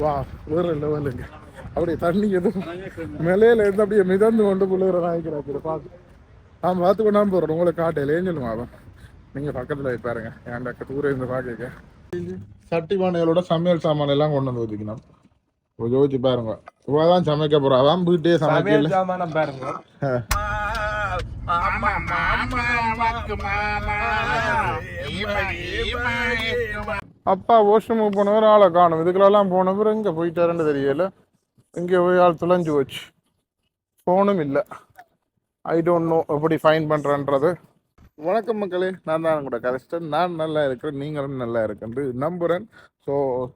வா வேற லெவலுங்க. அப்படியே தண்ணி எதுவும் மேலையில இருந்து அப்படியே மிதந்து கொண்டு புள்ளுகிற நாய்க்கிறாச்சு பார்த்து நான் பார்த்து கொண்டாம போறேன் உங்களை காட்டையிலே சொல்லுங்க அவன் நீங்க பக்கத்துல போய் பாருங்க. என் அக்க தூரம் இருந்து பாக்க சட்டி பானைகளோட சமையல் சாமான் எல்லாம் கொண்டு வந்து இப்போ யோசிச்சு பாருங்க. இவதான் சமைக்க போறா அதான் வீட்டே சமைக்கல. சாமானம் பாருங்க. அப்பா வாஷ்ரூமுக்கு போனவர் ஆளை காணும். இதுக்கெல்லாம் போனவர் இங்கே போயிட்டாருன்னு தெரியல. இங்கே போய் ஆள் துளைஞ்சு போச்சு. ஃபோனும் இல்லை. ஐ டோன்ட் நோ எப்படி ஃபைன் பண்ணுறன்றது வணக்கம் மக்களே நான் தான் கூட கரெக்டாக நான் நல்லா இருக்கிறேன் நீங்களும் நல்லா இருக்குன்னு நம்புகிறேன் ஸோ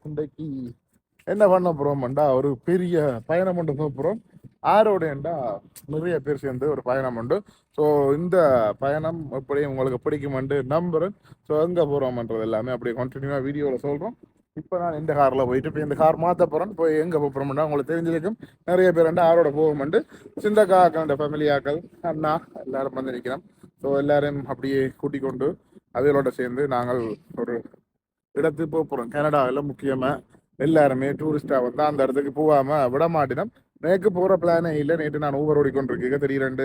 இன்றைக்கு என்ன பண்ண போகிறோம்டா ஒரு பெரிய பயணம் பண்ண போகிறோம் ஆரோடேண்டா நிறைய பேர் சேர்ந்து ஒரு பயணம் உண்டு. ஸோ இந்த பயணம் எப்படி உங்களுக்கு பிடிக்குமெண்டு நம்புகிறேன் ஸோ எங்கே போகிறோம்ன்றது எல்லாமே அப்படியே கண்டினியூவாக வீடியோவில் சொல்கிறோம் இப்போ நான் இந்த காரில் போயிட்டு இப்போ இந்த கார் மாற்ற போகிறேன் போய் எங்கே போகிறோம்னா உங்களுக்கு தெரிஞ்சிருக்கும். நிறைய பேர் வந்து ஆரோட போகும்ண்டு சிந்தக்கா அக்கா ஃபேமிலியாக்கள் அண்ணா எல்லாரும் வந்து நிற்கிறோம் ஸோ எல்லாரையும் அப்படியே கூட்டிக் கொண்டு அவைகளோட சேர்ந்து நாங்கள் ஒரு இடத்துக்கு போக போகிறோம் கனடாவில் முக்கியமாக எல்லாருமே டூரிஸ்டாக வந்து அந்த இடத்துக்கு போகாமல் விட மாட்டினோம். நேக்கு போகிற பிளானே இல்லை. நேற்று நான் ஊபர் ஓடிக்கொண்டிருக்கேன். திடீர் ரெண்டு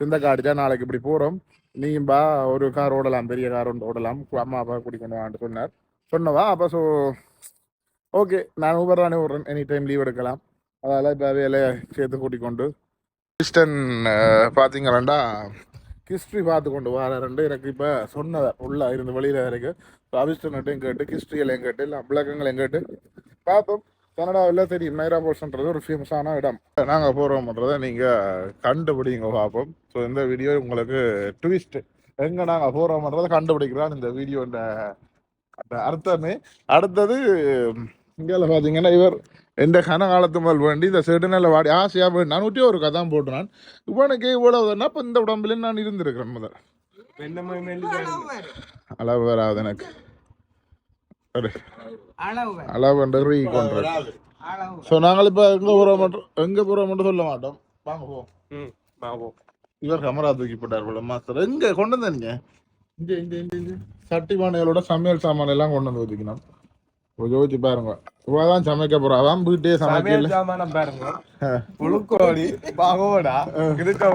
சிந்தக்கா அடிச்சா நாளைக்கு இப்படி போகிறோம் நீயும் பா ஒரு கார் ஓடலாம். பெரிய கார் ஒன்று ஓடலாம். அம்மா அப்பா கூட்டிக்கொண்டு சொன்னார். சொன்னவா அப்போ ஸோ ஓகே நான் ஊபர் தானே விட்றேன் எனி டைம் லீவ் எடுக்கலாம். அதால் இப்போ வேலையை சேர்த்து கூட்டிக்கொண்டு கிறிஸ்டன் பார்த்தீங்களா ஹிஸ்ட்ரி பார்த்து கொண்டு வராருண்டு எனக்கு இப்போ சொன்னதை உள்ள இருந்து வெளியில் வரைக்கும் ஸோ அபிஸ்டன்ட்டையும் கேட்டு ஹிஸ்ட்ரியலையும் கேட்டு இல்லை விளக்கங்களையும் கேட்டு பார்த்தோம். கனடாவில் தெரியும். நைரா போர்ஷன்றது ஒரு ஃபேமஸான இடம். நாங்கள் போகிறோம்ன்றதை நீங்கள் கண்டுபிடிங்க பார்ப்போம் ஸோ இந்த வீடியோ உங்களுக்கு ட்விஸ்ட் எங்கே நாங்கள் போகிறோம்ன்றதை கண்டுபிடிக்கிறான் இந்த வீடியோட அந்த அர்த்தமே. அடுத்தது இங்கே பார்த்தீங்கன்னா இவர் எந்த கன காலத்து முதல் வேண்டி இந்த செடுநில வாடி ஆசையாக வேண்டி நான் ஒட்டி ஒரு கதான் போட்டுனான் இவனுக்கு இவ்வளவுன்னா இப்போ இந்த உடம்புல நான் இருந்திருக்கிறேன் முதல் அளவு வராது எனக்கு. ஒரு அளவு. அளவு ரீ அளவு. ஸோ நாங்கள் இப்போ எங்கே போகிறோம் மட்டும் எங்கே போகிறோம் மட்டும் சொல்ல மாட்டோம். வாங்க போ. ம் பாவம் இவர் கமரா தூக்கி போட்டார் போல மாஸ்டர் எங்கே கொண்டு வந்தீங்க இங்கே இங்கே இங்கே இங்கே. சட்டி பானைகளோட சமையல் சாமான் எல்லாம் கொண்டு வந்து இப்போ யோசிச்சு பாருங்க. இவதான் சமைக்க போறா. அதான் வீட்டே சமைக்கல. சாமானம் பாருங்க. புழுக்கோழி பகோடா இதுக்கு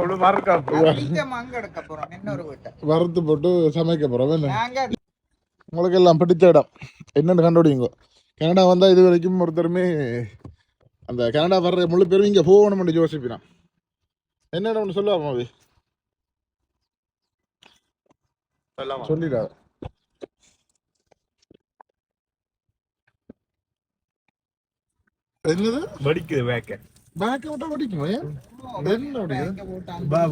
எடுக்க போறோம். வறுத்து போட்டு சமைக்க போறோம். என்ன? உங்களுக்கு எல்லாம் பிடிச்ச இடம். என்னன்னு கண்டுபிடிங்க. கனடா வந்தா இது வரைக்கும் ஒருத்தருமே அந்த கனடா வர்ற முழு பேரும் இங்க போகணும்னு யோசிப்பினான் என்ன இடம்னு சொல்லுவா மாவி சொல்லிடாது என்னது? வடிக்குது வேக்க பேக்க விட்டா படிக்குமா ஏன் என்ன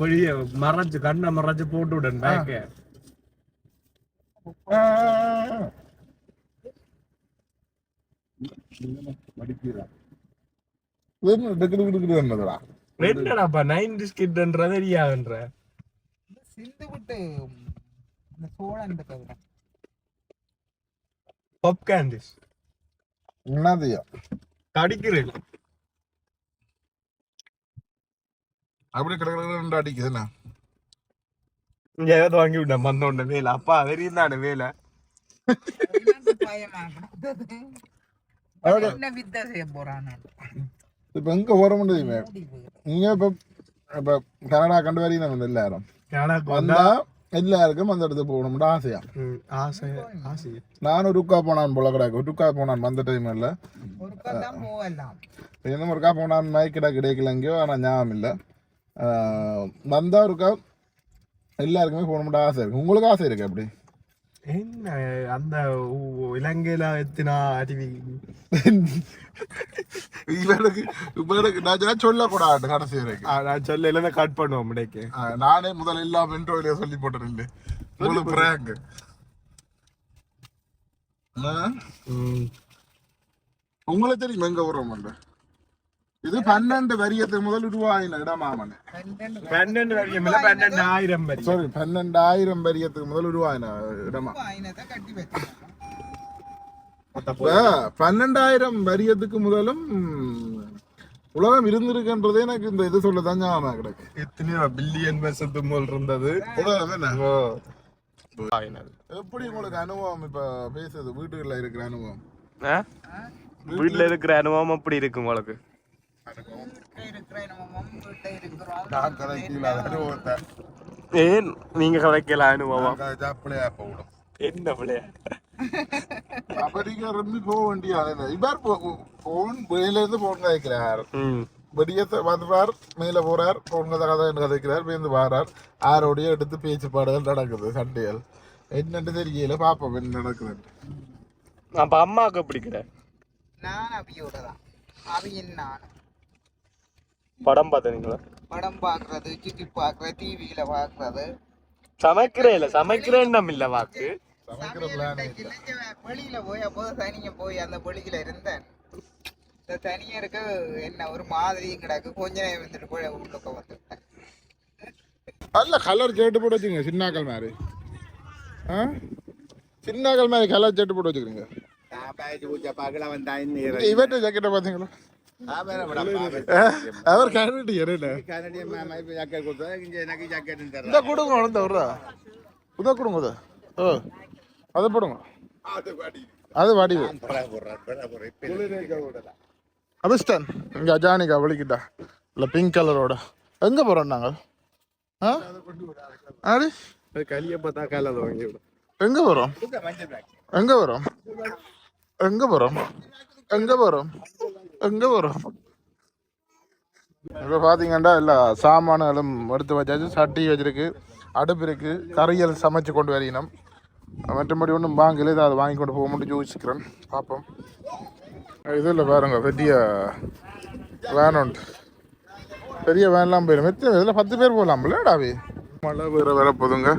வழிய மறைச்சு கண்ணை மறைச்சு போட்டு விடன் வேக்க என்னடாப்பா நைன் டிஸ்கிட்ன்ற தெரியாதுன்ற. சிந்து விட்டு இந்த சோழன் கவிதை. பப் கேண்டிஸ் என்னதையா. கடிக்கிறேன் அப்படியே கிடக்கிற அடிக்குது என்ன? இங்க ஏதாவது வாங்கி விட்டேன் வந்த உடனே வேலை. அப்பா தானே வேலை. என்ன வித்தை செய்ய போறான்னு இப்ப எங்க போற முடியுமே முடிவு. இங்க இப்ப இப்ப கனடா கண்டு வரைக்கும் நம்ம எல்லாரும் வந்தா எல்லாருக்கும் அந்த இடத்துக்கு போகணும்னு ஆசையா ஆசை ஆசை நானும் ருக்கா போனான் போல கிடக்கு ருக்கா போனான் வந்த டைம் இல்ல என்ன ஒருக்கா போனான் மைக்கிட கிடைக்கல எங்கேயோ ஆனா ஞாபகம் இல்ல வந்தா ருக்கா எல்லாருக்குமே போகணும்னு ஆசை இருக்கு உங்களுக்கு ஆசை இருக்கு அப்படி என்ன அந்த இலங்கையில எத்தினா அருவி இவனுக்கு இவனுக்கு நான் சொல்லக்கூடாது கடைசி வரைக்கும் நான் சொல்ல இல்லைன்னா கட் பண்ணுவோம் முடைக்கு நானே முதல்ல எல்லாம் இன்டர்வியூல சொல்லி இல்லை முழு பிராங்க் உங்களுக்கு தெரியும் எங்க வரோம் இது பன்னெண்டு வரியத்துக்கு முதல் உருவாயின இடமாமன் பன்னெண்டு இல்ல ஆயிரம் சாரி பன்னெண்டாயிரம் வரியத்துக்கு முதல் உருவாயின இடமா பன்னெண்டாயிரம் வரியத்துக்கு முதலும் உலகம் இருந்திருக்குன்றதே எனக்கு இந்த இது சொல்லதான் ஞாபகம் கிடக்கு எத்தனையோ பில்லியன் வருஷத்து போல் இருந்தது. எப்படி உங்களுக்கு அனுபவம் இப்ப பேசுறது வீட்டுக்குள்ள இருக்கிற அனுபவம்? வீட்டுல இருக்கிற அனுபவம் அப்படி இருக்கும் உங்களுக்கு ஏன் நீங்க கதைக்கல அனுபவம். என்ன பிள்ளைய நீங்க இருந்து போக வேண்டிய இவர் போன் வெளியில இருந்து போன் கதைக்கிறார் வெளியே வந்துவார் மேல போறார் போன் கதை கதை கதைக்கிறார் பேருந்து வாரார். ஆரோடைய எடுத்து பேச்சு பாடுகள் நடக்குது சண்டைகள். என்னன்னு தெரியல பாப்போம் என்ன நடக்குதுன்னு அப்ப அம்மாவுக்கு பிடிக்கிற நான் அபியோட தான். அபியின் நான் படம் பார்த்தீங்களா படம் பார்க்கறது சுத்தி பார்க்கறது டிவியில பார்க்கறது. சமைக்கிறே இல்ல சமைக்கிற எண்ணம் இல்ல. வாக்கு வெளியில போய் அப்போது தனியா போய் அந்த வெளியில இருந்தேன். இந்த தனியா இருக்க என்ன ஒரு மாதிரி கிடக்கு. கொஞ்ச நேரம் இருந்துட்டு போய் உள்ளுக்க வந்துட்டேன். அல்ல கலர் ஜெட்டு போட்டு வச்சுங்க சின்னாக்கள் மாதிரி. ஆ? சின்னாக்கள் மாதிரி கலர் ஜெட்டு போட்டு வச்சுக்கிறீங்க. இவர்கிட்ட ஜாக்கெட்டை பார்த்தீங்களா என்ன இந்த கொடுங்க உணர்ந்த விட்றா உதா கொடுங்க உதா ஓ அதை போடுங்க அது வடிவு அபிஸ்டன் இங்க அஜானிகா வலிக்கிட்டா இல்லை பிங்க் கலரோட எங்க போறோம் நாங்கள் ஆ ஆடி களிய பார்த்தா கால வாங்கி எங்க போறோம் எங்க போறோம் எங்க போறோம் எங்க வரும்? எங்க வரும்? இப்போ பார்த்தீங்கன்னா எல்லா சாமானும் எடுத்து வச்சாச்சு. சட்டி வச்சிருக்கு அடுப்பு இருக்கு கறியல் சமைச்சு கொண்டு வரணும் மற்றபடி ஒன்றும் வாங்கல. இதை அதை வாங்கி கொண்டு போக மட்டும் யோசிக்கிறேன். பார்ப்போம் இதில் பாருங்க பெரிய வேன் உண்டு. பெரிய வேன்லாம் போயிடும். எத்தனை இதில் பத்து பேர் போகலாம்ல டாவி மழை வேற வர போதுங்க.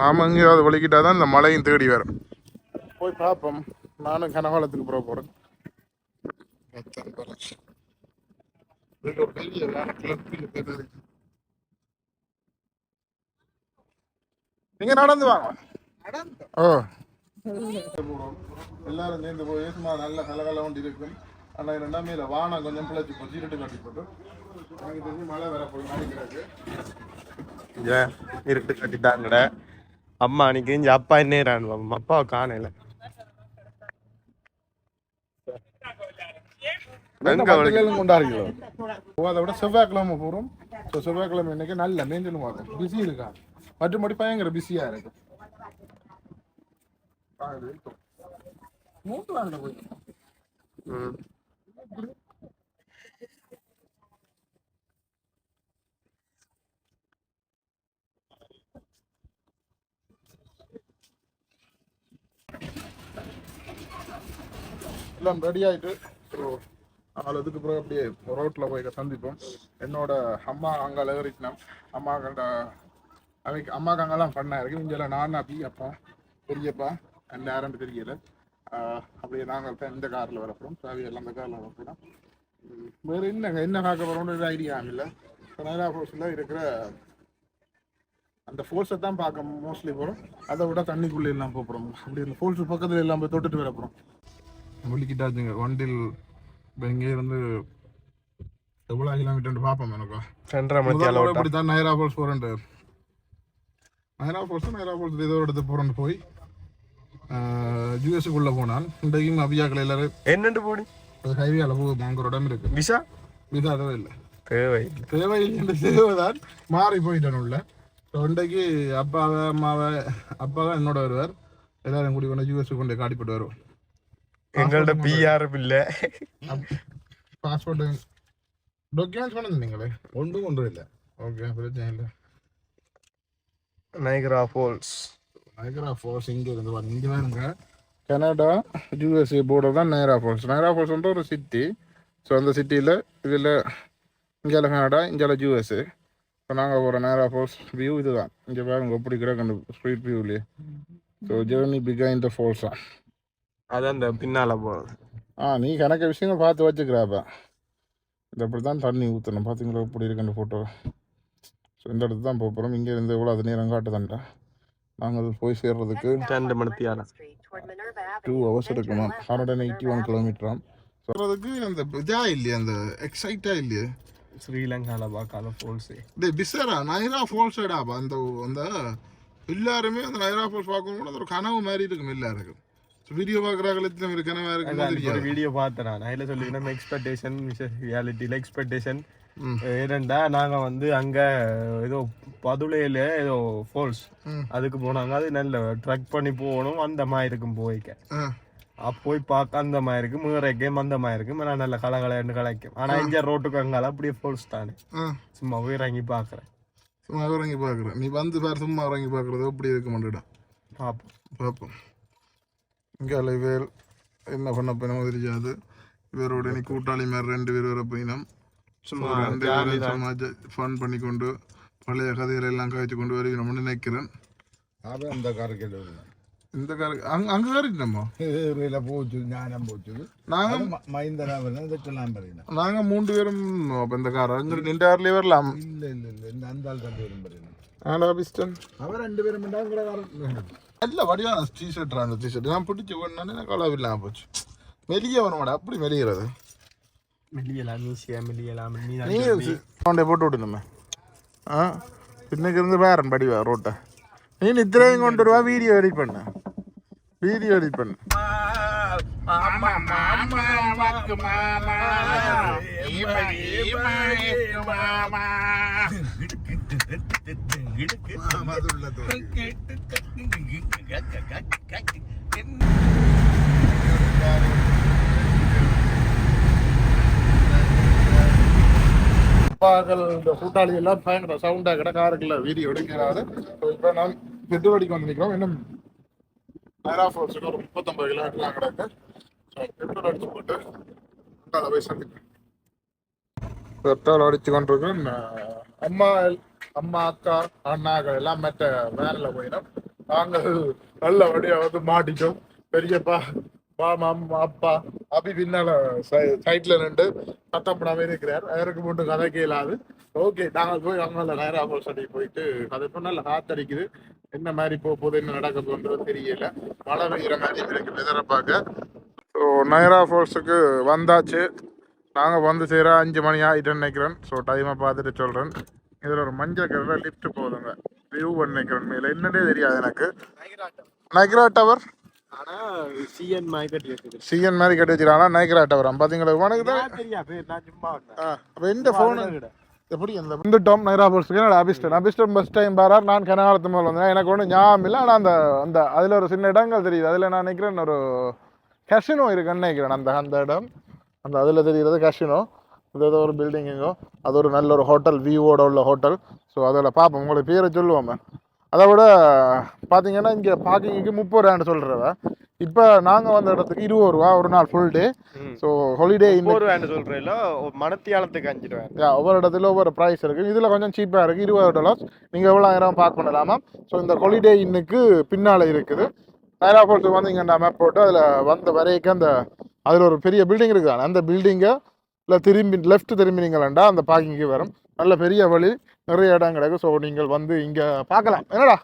நாம் எங்கேயாவது வலிக்கிட்டால் தான் இந்த மழையும் தேடி வரும். போய் பார்ப்போம் நானும் கனகாலத்துக்கு போக போகிறேன் நீங்க நடந்து வாங்க. ஓ. எல்லாரும் சேர்ந்து போய் சும்மா நல்ல கலகல ஒன்று இருக்கும் ஆனால் ரெண்டாம் மேல வானம் கொஞ்சம் பிழைச்சி போச்சு இருட்டு கட்டி போட்டு. எனக்கு தெரிஞ்சு மழை வர போய் நினைக்கிறாரு இருட்டு கட்டிட்டாங்கட. அம்மா அன்னைக்கு அப்பா என்ன அப்பா காணல அதை விட செவ்வாய்க்கிழமை போகிறோம் ஸோ செவ்வாய்க்கிழமை இன்னைக்கு நல்ல மேஞ்சலும் வரும் பிஸி இருக்கா? மற்றபடி பயங்கர பிஸியா இருக்கு. எல்லாம் ரெடி ஆயிட்டு. ஸோ இதுக்கு பிறகு அப்படியே ரோட்டில் போய் சந்திப்போம். என்னோட அம்மா அங்கே ஏறிச்சினோம் அம்மா கண்ட அவைக்கு அம்மாக்கு அங்கெல்லாம் பண்ணா இருக்கு. இங்கே நான் அப்பி அப்பா பெரியப்பா அந்த யாருன்னு தெரியல. அப்படியே நாங்கள் தான் இந்த காரில் வரப்போம் சாவி எல்லாம் அந்த காரில் வரப்போம் வேறு என்னங்க என்ன பார்க்க போகிறோம்னு ஐடியா இல்லை. கனரா ஃபோர்ஸில் இருக்கிற அந்த ஃபோர்ஸை தான் பார்க்க மோஸ்ட்லி போகிறோம் அதை விட தண்ணிக்குள்ளே எல்லாம் போகிறோம் அப்படி இந்த ஃபோர்ஸ் பக்கத்தில் எல்லாம் போய் தொட்டுட்டு வர போகிறோம் விழிக்கிட்டாச்சுங்க வண்டில் இப்போ இங்கே இருந்து எவ்வளோ கிலோமீட்டர் பார்ப்போம் எனக்கு ரெண்டரை இப்படி தான் நைரா ஃபால்ஸ் போகிறேன் நைரா ஃபால்ஸ் நைரா ஃபால்ஸ் ஏதோ எடுத்து போகிறேன்னு போய் யூஎஸ்க்குள்ளே போனால் இன்றைக்கும் அபியாக்கள் எல்லாரும் என்னண்டு போடி ஹைவேல போகுது அங்கே ஒரு இடம் இருக்கு விசா இது அதுவே இல்லை தேவை தேவையில்லை தேவைதான் மாறி போயிட்டேன் உள்ள இன்றைக்கு அப்பாவை அம்மாவை அப்பாவை என்னோட வருவார் எல்லாரும் கூடி கொண்டு யூஎஸ் கொண்டு காட்டிப்பட்டு வருவோம் இல்ல. பாஸ்போர்ட் டாக்குமெண்ட்ஸ் கொண்டு வந்தீங்களே ஒன்றும் ஒன்றும் இல்லை. ஓகே பிரச்சனை இல்லை. நைகரா ஃபால்ஸ் நயகரா ஃபால்ஸ் இங்கே இருந்து பாருங்க இங்கே பாருங்க கனடா யூஎஸ்ஏ போர்டர் தான் நயரா ஃபால்ஸ் நயரா ஃபால்ஸ்ன்ற ஒரு சிட்டி ஸோ அந்த சிட்டியில் இதில் இங்கே கனடா இங்கே யூஎஸ்ஏ இப்போ நாங்கள் போகிற நயரா ஃபால்ஸ் வியூ இதுதான். இங்கே பாருங்க எப்படி கிடக்கு street வியூலேயே so journey begin the falls தான். அது அந்த பின்னால போறது ஆ நீ கணக்க விஷயங்கள் பார்த்து வச்சுக்கிறாப்பா. இது அப்படி தான் தண்ணி ஊற்றணும் பார்த்தீங்களா எப்படி இருக்குன்னு ஃபோட்டோ ஸோ இந்த இடத்துக்கு தான் போக போகிறோம் இங்கே இருந்து எவ்வளோ அது நேரம் காட்டுதான்டா நாங்கள் போய் சேர்றதுக்கு ரெண்டு மணித்தியால டூ ஹவர்ஸ் எடுக்குமா? ஹண்ட்ரட் அண்ட் எயிட்டி ஒன் கிலோமீட்டராம் சொல்கிறதுக்கு அந்த இதா இல்லையா? அந்த எக்ஸைட்டா இல்லையே? ஸ்ரீலங்கால பார்க்காத ஃபால்ஸ் டேய் பிசரா? நைரா ஃபால்ஸ் ஆடாப்பா அந்த அந்த எல்லாருமே அந்த நைரா ஃபால்ஸ் பார்க்கணும் ஒரு கனவு மாதிரி இருக்கும் எல்லாருக்கும். வீடியோ பார்க்குறாங்களே இருக்கு கனவா இருக்கு வீடியோ பார்த்தேன் நான் அதில் சொல்லிக்கிறேன் எக்ஸ்பெக்டேஷன் ரியாலிட்டியில் எக்ஸ்பெக்டேஷன் ம். ஏனண்டா நாங்க வந்து அங்க ஏதோ பதுளையில ஏதோ ஃபால்ஸ். அதுக்கு போனாங்க. அது நல்ல ட்ரக் பண்ணி போகணும் அந்த மாதிரி இருக்கும் போய்க்க போய் பார்க்க அந்த மாதிரி இருக்கு மீறக்கையும் அந்த மாதிரி இருக்கு நான் நல்ல கலகலன்னு கலைக்கும். ஆனா இங்க ரோட்டுக்கு அங்கால அப்படியே ஃபால்ஸ் தானே. சும்மா போய் இறங்கி பாக்குறேன் சும்மா இறங்கி பார்க்குறேன். நீ வந்து பாரு சும்மா இறங்கி பார்க்குறது எப்படி இருக்க மாட்டேடா. பார்ப்போம். பார்ப்போம். இங்கே இவர் என்ன பண்ண போயினமோ தெரியாது. இவரோட இனி கூட்டாளி மாதிரி ரெண்டு பேர் வர போயினோம். சும்மா ரெண்டு பேரும் சும்மா ஃபன் பண்ணிக்கொண்டு பழைய கதைகளை எல்லாம் காய்ச்சி கொண்டு வருகிறோம்னு நினைக்கிறேன். அந்த காருக்கு இந்த காருக்கு அங்கே அங்கே காரிட்டோம்மா ஏரியில் போச்சு ஞானம் போச்சு. நாங்கள் மைந்தனா வெட்டலாம் பறியணும் நாங்கள் மூன்று பேரும் அப்போ இந்த கார் அங்கே நின்றாரிலே வரலாம். இல்லை இல்லை இல்லை இந்த அந்த ஆள் ரெண்டு பேரும் பறியணும் ஆனால் அவர் ரெண்டு பேரும் நல்ல வடிவான டிஷர்ட் அந்த டிஷர்ட் நான் பிடிச்சி கொண்டானே எனக்கு அவ்வளோ இல்லாம போச்சு மெலிய வர மாட்டேன் அப்படி மெலிகிறது மெல்லியலாம் ஈஸியா மெல்லியலாம் நீ போட்டு விடணுமே ஆ இன்னைக்கு இருந்து வேறன் படிவா ரோட்டை நீ நித்திரையும் கொண்டு வருவா வீடியோ எடிட் பண்ண வீடியோ எடிட் பண்ண இந்த கூட்டாளி எல்லாம் பயங்கர சவுண்டா கிடக்காருக்குல்ல வீடியோ எடுக்கிறாரு. இப்போ நான் பெட்ரோடிக்கு வந்து நிற்கிறோம் இன்னும் நைரா ஃபோர்ஸுக்கு ஒரு முப்பத்தொம்பது கிலோமீட்டர்லாம் கிடக்கு. ஸோ பெட்ரோல் அடிச்சு போட்டு அங்கால போய் சந்திக்கிறேன் பெட்ரோல் அடிச்சு கொண்டிருக்கோம். அம்மா அம்மா அக்கா அண்ணாக்கள் எல்லாம் மற்ற வேனில் போயிடும். நாங்கள் நல்லபடியாக வந்து மாட்டிட்டோம். பெரியப்பா மாமா அம்மா அப்பா அபி பின்னால சைட்ல நின்று சத்தம் பண்ணாமே இருக்கிறார். அவருக்கு மட்டும் கதை கேளாது. ஓகே நாங்கள் போய் அங்கே நேரா சொல்லி போயிட்டு கதை நல்லா நல்ல காத்தடிக்குது என்ன மாதிரி போக போகுது என்ன நடக்க போகுன்றது தெரியல. மழை பெய்கிற மாதிரி இருக்கு வெதரை பார்க்க. ஸோ நயரா ஃபோர்ஸுக்கு வந்தாச்சு. நாங்கள் வந்து சேர அஞ்சு மணி ஆகிட்டேன்னு நினைக்கிறேன். ஸோ டைமை பார்த்துட்டு சொல்கிறேன் இதில் ஒரு மஞ்சள் கலரில் லிஃப்ட் போகுதுங்க வியூ பண்ணிக்கிறேன் மேலே என்னன்னே தெரியாது எனக்கு. நைக்ரா டவர் சிஎன் மாதிரி கட்டி வச்சிருக்காங்க. நைக்ரா டவர் பார்த்தீங்களா உனக்கு எந்த ஃபோனு எப்படி அந்த வந்துட்டோம். நைரா போர்ஸ்க்கு என்னோட அபிஸ்டன் அபிஸ்டன் பஸ் டைம் பாரார். நான் கனகாலத்து வந்தேன். எனக்கு ஒன்றும் ஞாபகம் இல்லை. ஆனால் அந்த அந்த அதில் ஒரு சின்ன இடங்கள் தெரியுது. அதில் நான் நினைக்கிறேன் ஒரு கசினோ இருக்குன்னு நினைக்கிறேன். அந்த அந்த இடம். அந்த அதில் தெரிகிறது கசினோ இது ஏதோ ஒரு பில்டிங்கோ அது ஒரு நல்ல ஒரு ஹோட்டல் வியூவோட உள்ள ஹோட்டல் ஸோ அதில் பார்ப்போம் உங்களை பேரை சொல்லுவோம் அதை விட பார்த்தீங்கன்னா இங்கே பார்க்கிங்க்கு முப்பது ரூபான்னு சொல்கிறவ இப்போ நாங்கள் வந்த இடத்துக்கு இருபது ரூபா ஒரு நாள் ஃபுல் டே. ஸோ ஹாலிடே இன்னைக்கு ஒரு வேண்டு சொல்றேன் மனத்தியாலத்துக்கு அஞ்சு ரூபாய் யா ஒவ்வொரு இடத்துல ஒவ்வொரு ப்ரைஸ் இருக்குது இதில் கொஞ்சம் சீப்பாக இருக்குது இருபது டாலர்ஸ் நீங்கள் எவ்வளோ ஆயிரம் பார்க் பண்ணலாமா ஸோ இந்த ஹாலிடே இன்னுக்கு பின்னால் இருக்குது. நைரா ஃபால்ஸுக்கு வந்து இங்கே மேப் போட்டு அதில் வந்த வரைக்கும் அந்த அதில் ஒரு பெரிய பில்டிங் இருக்குது அந்த பில்டிங்கை இல்லை திரும்பி லெஃப்ட் திரும்பினீங்களா அந்த பார்க்கிங்க்கு வரும். நல்ல பெரிய வழி நிறைய இடம் கிடக்கு. ஸோ நீங்கள் வந்து இங்கே பார்க்கலாம். என்னடா?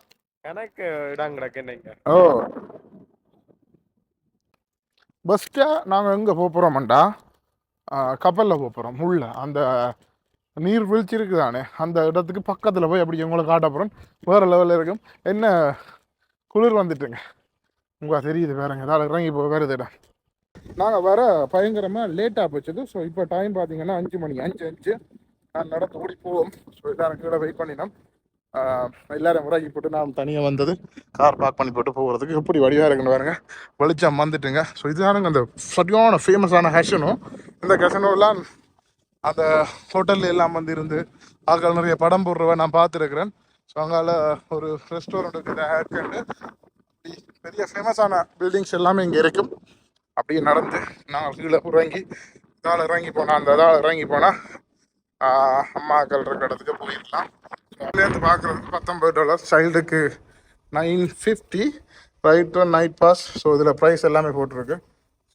எனக்கு இடம் கிடக்கு என்னங்க ஓ. பெஸ்ட்டாக நாங்கள் எங்கே போக போகிறோம்டா கப்பலில் போக போகிறோம் உள்ள அந்த நீர் வீழ்ச்சி இருக்குதானே? அந்த இடத்துக்கு பக்கத்தில் போய் அப்படி உங்களை காட்ட போகிறோம் வேறு லெவலில் இருக்கும். என்ன குளிர் வந்துட்டுங்க. உங்களுக்கு தெரியுது வேறங்க. ஏதாவது இறங்கி போக வேறு இடம். நாங்கள் வர பயங்கரமாக லேட்டாக போச்சுது. ஸோ இப்போ டைம் பார்த்தீங்கன்னா அஞ்சு மணி அஞ்சு அஞ்சு. நான் நடந்து ஓடி போவோம். ஸோ எல்லாரும் கீழே வெயிட் பண்ணினோம். எல்லாரும் முறைக்கு போட்டு நான் தனியாக வந்தது. கார் பார்க் பண்ணி போட்டு போகிறதுக்கு எப்படி வடிவாக இருக்குன்னு பாருங்க. வெளிச்சம் வந்துட்டுங்க. ஸோ இதுதானுங்க அந்த சரியான ஃபேமஸான ஹேஷனும் இந்த கசனோலாம் அந்த ஹோட்டல்ல எல்லாம் வந்து இருந்து ஆட்கள் நிறைய படம் போடுறவ நான் பார்த்துருக்குறேன். ஸோ அங்கால ஒரு ரெஸ்டாரண்ட் இருக்குது ஹேர்கண்டு பெரிய ஃபேமஸான பில்டிங்ஸ் எல்லாமே இங்கே இருக்கும் அப்படியே நடந்து நாங்கள் கீழே இறங்கி இதால் இறங்கி போனால் அந்த இதால் இறங்கி போனால் அம்மாக்கள் இருக்கிற இடத்துக்கு போயிடலாம். இருந்து பார்க்குறதுக்கு பத்தொம்பது dollar சைல்டுக்கு nine fifty ride night pass so இதில் ப்ரைஸ் எல்லாமே போட்டிருக்கு.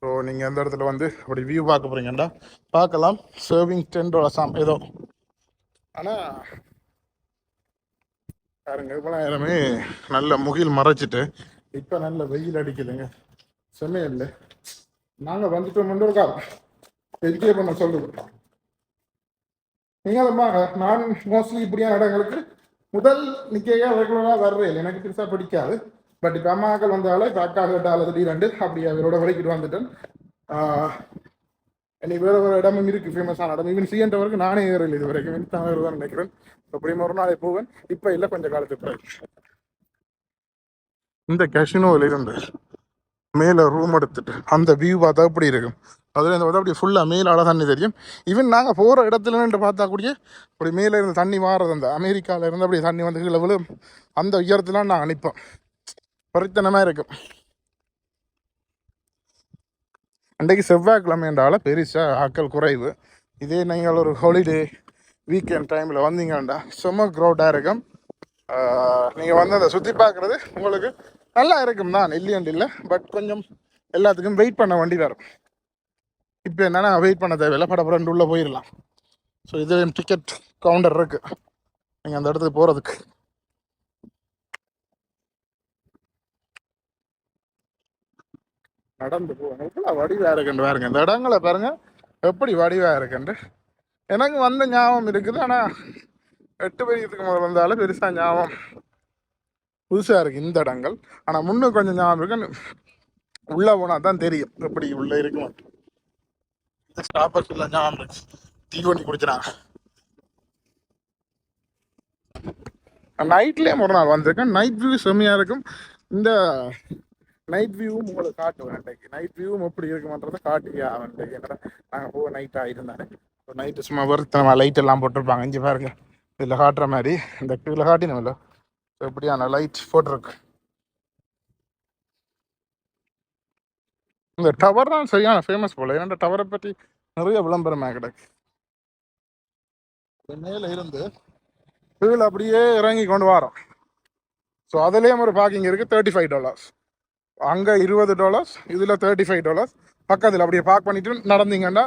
ஸோ நீங்கள் எந்த இடத்துல வந்து அப்படி வியூ பார்க்க போகிறீங்கண்டா பார்க்கலாம். சர்விங் டென் டாலர்ஸாம் ஏதோ. ஆனால் பாருங்க இப்போலாம் எல்லாமே நல்ல முகில் மறைச்சிட்டு இப்போ நல்ல வெயில் அடிக்குதுங்க. செம்மையில்லை நாங்க வந்துட்டோம் ஒரு காலம் என்ஜாய் பண்ண சொல்லுங்க நீங்க நான் மோஸ்ட்லி இப்படியான இடங்களுக்கு முதல் நிக்கையா ரெகுலராக வர்றேன். எனக்கு பெருசாக பிடிக்காது. பட் இப்போ அம்மாக்கள் வந்தாலே இப்போ அக்கா கேட்டால திடீரெண்டு அப்படி அவரோட வரைக்கிட்டு வந்துட்டேன். ஆஹ், வேற ஒரு இடமும் இருக்கு. ஃபேமஸான இடம். ஈவன் சிஎன் டவருக்கு நானே ஏறல இது வரைக்கும். தான் தான் நினைக்கிறேன். அப்படியும் ஒரு நாளை போவேன். இப்போ இல்லை கொஞ்சம் காலத்துக்கு இந்த கசினோவில் இருந்து மேலே ரூம் எடுத்துட்டு அந்த வியூ பார்த்தா அப்படி இருக்கும்? அதில் இந்த பார்த்தா அப்படி ஃபுல்லாக மேலால தண்ணி தெரியும். ஈவன் நாங்கள் போகிற இடத்துலன்ட்டு பார்த்தா கூடிய அப்படி மேலே இருந்து தண்ணி மாறுறது அந்த அமெரிக்காவில் இருந்து அப்படி தண்ணி வந்து கீழே விழும். அந்த உயரத்துல நாங்கள் நிற்போம் பரித்தனமாக இருக்கும். அன்றைக்கு செவ்வாய்க்கிழமைன்றால பெருசாக ஆக்கள் குறைவு. இதே நீங்கள் ஒரு ஹாலிடே வீக்கெண்ட் டைமில் வந்தீங்கன்னா செம்ம க்ரௌடாக இருக்கும். நீங்கள் வந்து அதை சுற்றி பார்க்குறது உங்களுக்கு நல்லா இருக்கும் தான் இல்லையண்டு இல்லை பட் கொஞ்சம் எல்லாத்துக்கும் வெயிட் பண்ண வண்டி வரும் இப்போ என்னன்னா வெயிட் பண்ண தேவையில்லை. படப்படண்டு உள்ளே போயிடலாம் ஸோ இது டிக்கெட் கவுண்டர் இருக்கு. நீங்கள் அந்த இடத்துக்கு போகிறதுக்கு நடந்து போவாங்க இவ்வளோ வடிவாக இருக்குண்டு பாருங்க. இந்த இடங்களை பாருங்க. எப்படி வடிவாக இருக்குண்டு எனக்கு வந்த ஞாபகம் இருக்குது. ஆனால் எட்டு பெரியத்துக்கு முதல்ல வந்தாலும் பெருசாக ஞாபகம் புதுசாக இருக்குது இந்த இடங்கள். ஆனால் முன்னும் கொஞ்சம் ஞாபகம் இருக்கு. உள்ளே போனால் தான் தெரியும் எப்படி உள்ளே இருக்கும் இந்த ஸ்டாப்பர்ஸ் எல்லாம் ஞாபகம் இருக்கு. பண்ணி குடிச்சினாங்க நைட்லேயே ஒரு நாள் வந்திருக்கேன். நைட் வியூ செம்மையாக இருக்கும். இந்த நைட் வியூவும் உங்களுக்கு காட்டுவேன் அன்றைக்கு நைட் வியூவும் எப்படி இருக்குமன்றதை காட்டுவியா? அவன்கிட்ட என்னடா நாங்கள் போக நைட் ஆகிருந்தானே நைட்டு சும்மா வருத்தமாக லைட் எல்லாம் போட்டிருப்பாங்க. இஞ்சி பாருங்க. இதில் காட்டுற மாதிரி. இந்த இதில் காட்டினோம்ல. எப்படியான லைட் போட்டிருக்கு? இந்த டவர் தான் சரியான ஃபேமஸ் போல. ஏன்னா டவரை பற்றி நிறைய விளம்பரமாக கிடக்கு. மேல மேலே இருந்து கீழே அப்படியே இறங்கி கொண்டு வரோம். ஸோ அதுலேயும் ஒரு பார்க்கிங் இருக்குது தேர்ட்டி ஃபைவ் டாலர்ஸ் அங்கே இருபது டாலர்ஸ் இதில் தேர்ட்டி ஃபைவ் டாலர்ஸ் பக்கத்தில் அப்படியே பார்க் பண்ணிட்டு நடந்தீங்கன்னா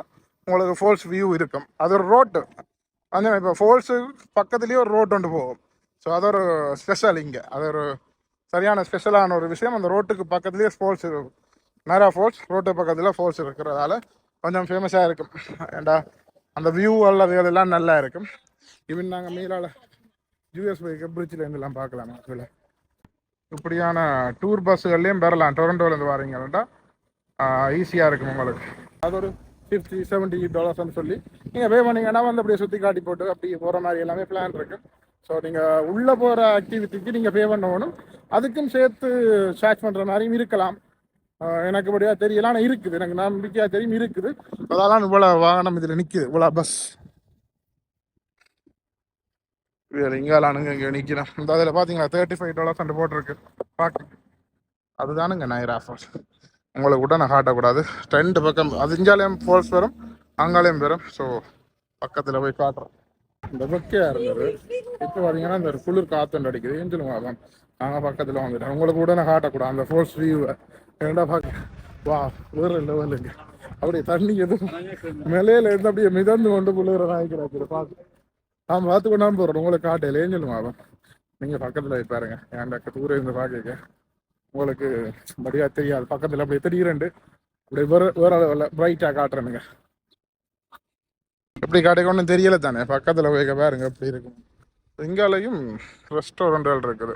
உங்களுக்கு ஃபோல்ஸ் வியூ இருக்கும். அது ஒரு ரோட்டு அந்த இப்போ ஃபோல்ஸு பக்கத்துலேயே ஒரு ரோட் ஒன்று போகும். ஸோ அது ஒரு ஸ்பெஷல் இங்கே. அது ஒரு சரியான ஸ்பெஷலான ஒரு விஷயம். அந்த ரோட்டுக்கு பக்கத்துலேயே ஸ்போர்ட்ஸ் இருக்கும் நேரா ஃபோர்ஸ் ரோட்டு பக்கத்தில் ஃபோர்ஸ் இருக்கிறதால கொஞ்சம் ஃபேமஸாக இருக்கும். ஏண்டா? அந்த வியூ அல்லது எல்லாம் நல்லா இருக்கும். ஈவன் நாங்கள் மீளால் யூஎஸ் பைக்கு பிரிட்ஜில் இருந்தெல்லாம் பார்க்கலாம் ஆக்சுவலாக இப்படியான டூர் பஸ்ஸுகள்லேயும் பெறலாம் டொரண்டோலேருந்து வரீங்கன்னா ஈஸியாக இருக்கும் உங்களுக்கு. அது ஒரு ஃபிஃப்டி செவன்ட்டி டாலர்ஸ்னு சொல்லி. நீங்கள் பே பண்ணிங்கன்னா வந்து அப்படியே சுற்றி காட்டி போட்டு அப்படியே போகிற மாதிரி எல்லாமே பிளான் இருக்குது ஸோ நீங்கள் உள்ளே போகிற ஆக்டிவிட்டிக்கு நீங்கள் பே பண்ணணும். அதுக்கும் சேர்த்து சார்ஜ் பண்ணுற மாதிரியும் இருக்கலாம். எனக்கு இப்படியா தெரியல. ஆனால் இருக்குது. எனக்கு நம்பிக்கையாக தெரியும் இருக்குது. அதெல்லாம் இவ்வளோ வாகனம் இதில் நிற்குது இவ்வளோ பஸ் வேறு இங்காலானுங்க இங்கே நிற்கிறேன் இந்த அதில் பார்த்தீங்களா தேர்ட்டி ஃபைவ் டாலர்ஸ் அண்டு போட்டிருக்கு. பார்க்க அதுதானுங்க நைர் ஆஃபர் உங்களுக்கு கூட நான் காட்டக்கூடாது. ரெண்டு பக்கம் அது இஞ்சாலையும் ஃபோல்ஸ் வரும் அங்காலையும் வரும். ஸோ பக்கத்தில் போய் காட்டுறேன் இந்த பக்கையாக இருந்தது. இப்போ பார்த்தீங்கன்னா இந்த குளிர் காத்தண்டு அடிக்குது. ஏஞ்சல் அதான் நாங்கள் பக்கத்தில் வந்துட்டோம். உங்களுக்கு கூட நான் காட்டக்கூடாது அந்த ஃபோர்ஸ் வியூவை ஏன்டா பார்க்க வா வேறு லெவலுங்க அப்படியே தண்ணி எதுவும் மேலையில இருந்து அப்படியே மிதந்து கொண்டு குளிர நாய்க்கிறாச்சு பார்த்து நான் பார்த்து கொண்டாமல் போகிறோம் உங்களுக்கு காட்டையில். ஏஞ்சலும் அதான் நீங்கள் பக்கத்தில் போய் பாருங்க. என் தூரம் இருந்து பார்க்க உங்களுக்கு மரியாதை தெரியாது. பக்கத்தில் அப்படியே திடீரெண்டு அப்படியே வேற வேற லெவலில் பிரைட்டாக காட்டுறேனுங்க. எப்படி கிடைக்கும்னு ஒன்றும் தெரியல தானே. பக்கத்தில் போய் பாருங்க எப்படி இருக்கும். இங்காலையும் ரெஸ்டாரண்ட்கள் இருக்குது.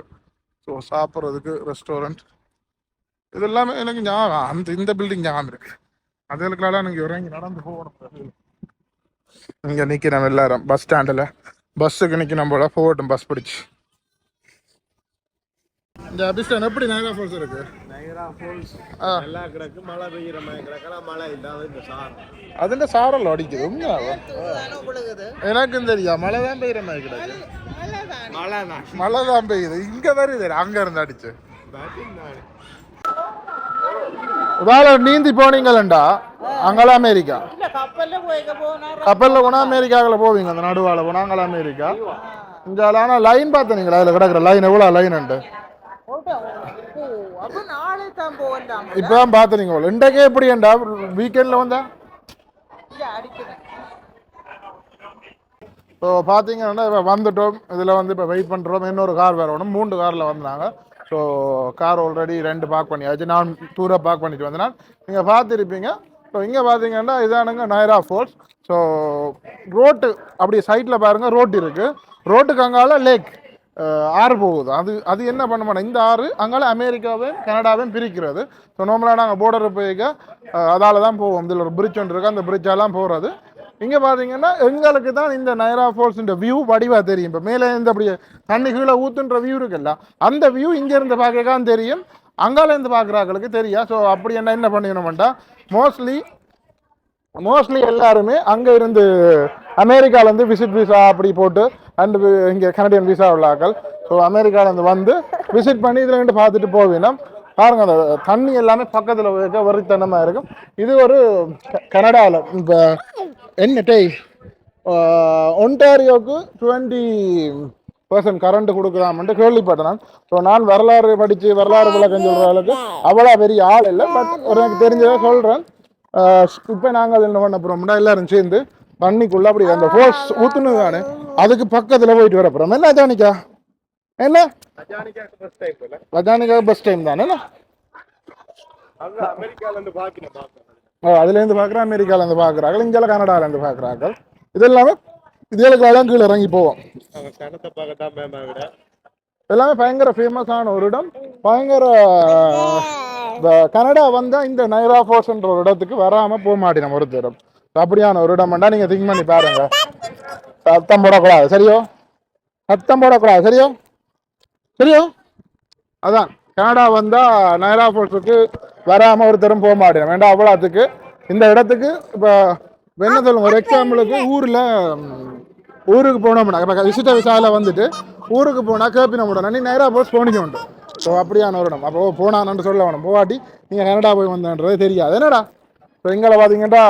ஸோ சாப்பிட்றதுக்கு ரெஸ்டாரண்ட் இது எல்லாமே எனக்கு ஞாபகம் அந்த இந்த பில்டிங் ஞாபகம் இருக்கு. அதுகளுக்கெல்லாம் எனக்கு இறங்கி நடந்து போகணும். இங்கே நிற்கிறோம் எல்லாரும். பஸ் ஸ்டாண்டில் பஸ்ஸுக்கு நிற்கணும் போல போகட்டும் பஸ் பிடிச்சி. இந்த அபிஸ்டன் எப்படி நயரா ஃபால்ஸ் இருக்கு? நயரா ஃபால்ஸ் நல்லா கிடக்கு. மழை பெய்யற மாதிரி கிடக்கல மழை இல்லாத இந்த சார் அதுல சாரல் அடிக்குது எனக்கும் தெரியா மழை தான் பெய்யற மாதிரி கிடக்கு. மழை தான். பெய்யுது. இங்க வருது அங்க இருந்து அடிச்சு. வேலை நீந்தி போனீங்களா அங்கல அமெரிக்கா. கப்பல்ல போனால் அமெரிக்காவில் போவீங்க அந்த நடுவால போனால் அங்கல அமெரிக்கா. இங்கே ஆனால் லைன் பார்த்தீங்களா அதுல கிடக்குற லைன் எவ்வளோ லைன் உண்டு? இப்பதான் பார்த்தீங்க போல இன்றைக்கே எப்படிண்டா வீக்கெண்ட்ல வந்தா? ஸோ பார்த்தீங்கன்னா இப்போ வந்துட்டோம். இதில் வந்து இப்போ வெயிட் பண்ணுறோம் இன்னொரு கார் வரணும் மூன்று காரில் வந்தாங்க. ஸோ கார் ஆல்ரெடி ரெண்டு பார்க் பண்ணியாச்சு. நான் டூராக பார்க் பண்ணிட்டு வந்தேன். நீங்கள் பார்த்துருப்பீங்க ஸோ இங்கே பார்த்தீங்கன்னா இதானுங்க நயரா ஃபோல்ஸ் ஸோ ரோட்டு அப்படி சைடில் பாருங்கள் ரோட் இருக்குது ரோட்டுக்கு அங்கால லேக் ஆறு போகுது. அது அது என்ன பண்ண மாட்டோம்? இந்த ஆறு அங்கால அமெரிக்காவையும் கனடாவையும் பிரிக்கிறது. ஸோ நார்மலாக நாங்கள் போர்டர் போய்க்க அதால் தான் போவோம். இதில் ஒரு பிரிட்ஜ் ஒன்று இருக்குது அந்த பிரிட்ஜாலாம் போகிறது இங்கே பார்த்தீங்கன்னா எங்களுக்கு தான் இந்த நைரா ஃபால்ஸ் வியூ வடிவாக தெரியும். இப்போ மேலே இந்த அப்படி தண்ணி கீழே ஊத்துன்ற வியூ இருக்குல்ல அந்த வியூ இங்கேருந்து பார்க்க தான் தெரியும். அங்காலேருந்து பார்க்குறாக்களுக்கு பார்க்குறாங்களுக்கு தெரியும். ஸோ அப்படி என்ன என்ன பண்ணிக்கணும்டா மோஸ்ட்லி மோஸ்ட்லி எல்லாருமே அங்கே இருந்து அமெரிக்காவிலேருந்து விசிட் விசா அப்படி போட்டு அண்டு இங்கே கனடியன் விசா உள்ள ஆக்கள் ஸோ அமெரிக்காலேருந்து வந்து விசிட் பண்ணி இதில் ரெண்டு பார்த்துட்டு போவீங்கன்னா பாருங்க அந்த தண்ணி எல்லாமே பக்கத்தில் இருக்க வரித்தனமாக இருக்கும். இது ஒரு கனடாவில் இப்போ என்ன டேய் ஒன்டாரியோவுக்கு டுவெண்ட்டி பர்சன்ட் கரண்ட் கொடுக்குறாமன்ட்டு கேள்விப்பட்டேன் ஸோ நான் வரலாறு படித்து வரலாறு விளக்கம் சொல்கிற அளவுக்கு அவ்வளோ பெரிய ஆள் இல்லை பட் ஒரு எனக்கு தெரிஞ்சதை சொல்கிறேன் இப்போ நாங்கள் என்ன பண்ண போகிறோம்னா எல்லாரும் சேர்ந்து தண்ணிக்குள்ள அப்படி அந்த ஃபோர்ஸ் ஊத்துனது தானே அதுக்கு பக்கத்தில் போயிட்டு வர போகிறோம் என்ன ஜானிக்கா என்ன? ரஜானிக்கா பஸ் டைம் தானே? என்ன? அமெரிக்காலேருந்து பார்க்கணும் ஓ அதுலேருந்து பார்க்குறேன் அமெரிக்காலேருந்து பார்க்குறாங்க இங்கே கனடாலேருந்து பார்க்குறாங்க இது எல்லாமே இதுகளுக்கெல்லாம் கீழே இறங்கி போவோம். எல்லாமே பயங்கர ஃபேமஸான ஒரு இடம். பயங்கர இந்த கனடா வந்தால் இந்த நைரா ஃபோர்ஸ்ன்ற ஒரு இடத்துக்கு வராமல் போக மாட்டேன் ஒரு இடம் அப்படியான ஒரு வேண்டாம் நீங்கள் திங்க் பண்ணி பாருங்க. சத்தம் போடக்கூடாது. சரியோ? சத்தம் போடக்கூடாது. சரியோ? சரியோ? அதான். கனடா வந்தால் நைரா ஃபோர்ஸுக்கு வராமல் ஒருத்தரும் போக மாட்டேன். வேண்டாம் அவ்வளோத்துக்கு இந்த இடத்துக்கு இப்போ என்ன சொல்லுங்க ஒரு எக்ஸாம்பிளுக்கு ஊரில் ஊருக்கு போனோம்னா இப்போ விசிட்ட விசாவில் வந்துட்டு ஊருக்கு போனால் கேப்பின முடியும் நீ நேராக போய் போனிக்க உண்டு. ஸோ அப்படியான ஒரு இடம் அப்போ போனான்னு சொல்ல வேணும். போகாட்டி நீங்கள் கனடா போய் வந்தன்றது தெரியாது. என்னடா? இப்போ எங்களை பார்த்தீங்கன்னா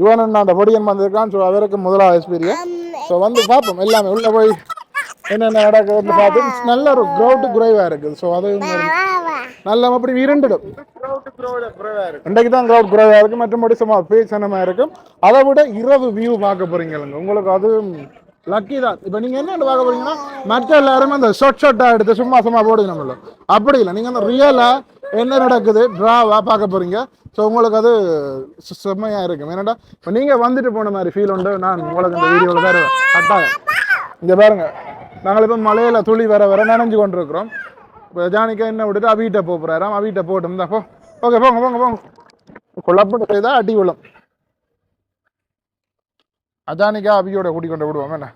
யுவனன் அந்த பொடியன் வந்திருக்கான் ஸோ அவருக்கு முதலாவது எக்ஸ்பீரியன்ஸ் ஸோ வந்து பார்ப்போம். எல்லாமே உள்ளே போய் என்னென்ன நடக்குதுன்னு பார்த்து நல்ல ஒரு க்ரௌட்டு குறைவாக இருக்குது. ஸோ அது நல்ல அப்படி இருண்டுடும். இன்றைக்கு தான் க்ரௌட் குறைவாக இருக்குது மற்றபடி சும்மா பேசனமாக இருக்கும் அதை விட இரவு வியூ பார்க்க போறீங்களுங்க. உங்களுக்கு அது லக்கி தான். இப்போ நீங்கள் என்ன பார்க்க போறீங்கன்னா மற்ற எல்லாருமே அந்த ஷார்ட் ஷார்ட்டாக எடுத்து சும்மா சும்மா போடுங்க நம்மள. அப்படி இல்லை. நீங்கள் அந்த ரியலாக என்ன நடக்குது? ட்ராவாக பார்க்க போறீங்க. ஸோ உங்களுக்கு அது செம்மையாக செம்மையா இருக்கும். ஏன்னாடா இப்போ நீங்கள் வந்துட்டு போன மாதிரி ஃபீல் உண்டு. நான் உங்களுக்கு இந்த வீடியோவில் தருவேன் கட்டாயம். இங்கே பாருங்க. நாங்கள் இப்போ மலையில துளி வர வர நனைஞ்சு கொண்டிருக்கிறோம். இப்போ ஜானிக்கா என்ன விட்டுட்டு அவீட்டை போகிறாராம் அவீட்டை போட்டும். தான் போ. ஓகே போங்க போங்க போங்க. குழப்பம் செய்தா அடி விழும். அஜானிக்கா அபியோட கூட்டி கொண்டு விடுவோம். என்ன?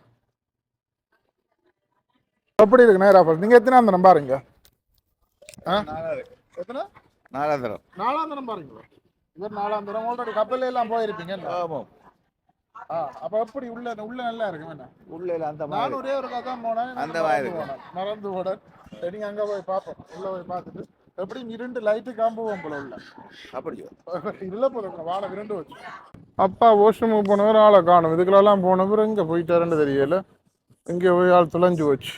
எப்படி இருக்கு? நேரா நீங்கள் நீங்க எத்தனை அந்த பாருங்க? ஆ? எத்தனை? நாலாந்திரம் நாலாம் தரம் பாருங்க. இவர் நாலாம் தரம். ஆல்ரெடி கப்பல்ல எல்லாம் போயிருப்பீங்க? ஆமாம் ஆ, அப்ப எப்படி உள்ள உள்ள நல்லா இருக்கு என்ன? உள்ள அந்த நான் ஒரே ஒரு கதை போனேன். அந்த மாதிரி. மறந்து போனேன். சரி அங்க போய் பார்ப்போம். உள்ள போய் பார்த்துட்டு. எப்படி இரண்டு லைட்டு காம்புவோம் போல உள்ள. அப்படியோ? இதுல போதும் வாழை விரண்டு வச்சு. அப்பா வாஷ்ரூம் போனவர் ஆளை காணும். இதுக்குள்ளெல்லாம் போனவர் எங்க போயிட்டாருன்னு தெரியல. இங்கே போய் ஆள் தொலைஞ்சு போச்சு.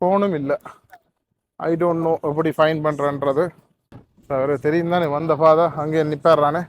ஃபோனும் இல்லை. ஐ டோன்ட் நோ எப்படி ஃபைன் பண்ணுறன்றது அவர் தெரியும் தானே வந்த ஃபாதர் அங்கே நிப்பாடுறானே.